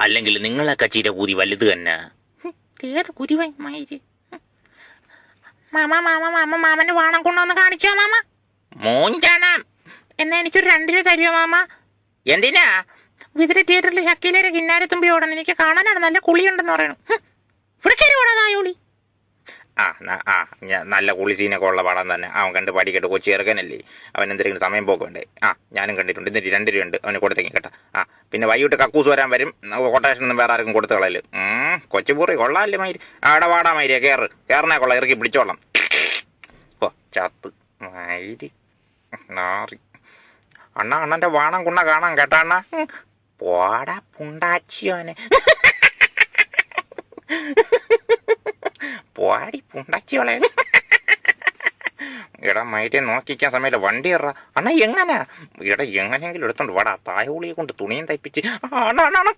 അല്ലെങ്കിൽ നിങ്ങളെ കച്ചിയുടെ കൂതി വലുത് തന്നെ. ഏത് കുരുവൻ മയിൽ മാമ മാമ മാമ മാമന്റെ വാണം കൊണ്ടുവന്ന് കാണിച്ചോ മാമ. മൂഞ്ചണം. എന്നാ എനിക്കൊരു രണ്ട് രൂപ തരുമോ മാമ? എന്തിനാ? വിതിര തിയേറ്ററിൽ ശക്കിലേരെ കിന്നാരത്തുമ്പി ഓടണം. എനിക്ക് കാണാനാണ് നല്ല കുളിയുണ്ടെന്ന് പറയണം. ഇവിടെ ശരിയോടാതായോളി ആ ആ നല്ല കുളിസീനൊക്കെ ഉള്ള പടം തന്നെ. അവൻ കണ്ട് പഠിക്കട്ടെ കൊച്ചി ഇറക്കാനല്ലേ അവൻ എന്തെങ്കിലും സമയം പോക്കണ്ടേ? ആ ഞാനും കണ്ടിട്ടുണ്ട്. എന്നിട്ട് രണ്ട് രൂപയുണ്ട് അവന് കൊടുത്തേക്കും കേട്ടോ. ആ പിന്നെ വൈകിട്ട് കക്കൂസ് വരാൻ വരും. കൊട്ടേഷൻ ഒന്നും വേറെ ആർക്കും കൊടുത്തു കളയൽ. കൊച്ചുപൂറി കൊള്ളാല്ലേ മയിര് അവിടെ വാടാ മയിരെ കയറ് കയറിനെ കൊള്ളാം ഇറക്കി പിടിച്ചോളാം. ഓ ചത്ത്. മയിര് നാറി. അണ്ണ അണ്ണന്റെ വാണം കുണ്ണ കാണാം കേട്ടാ അണ്ണ. പോടാ പുണ്ടാച്ചിയോനെ പോടി പുണ്ടാച്ചിയോളെ എടാ മൈരെ നോക്കിക്കാൻ സമയത്ത് വണ്ടി ഇറ അണ്ണ എങ്ങനെ? എടാ എങ്ങനെയെങ്കിലും എടുത്തോണ്ട് വാടാ. തായോളിയെ കൊണ്ട് തുണിയും തയ്പ്പിച്ച്. അണ്ണ അണ്ണ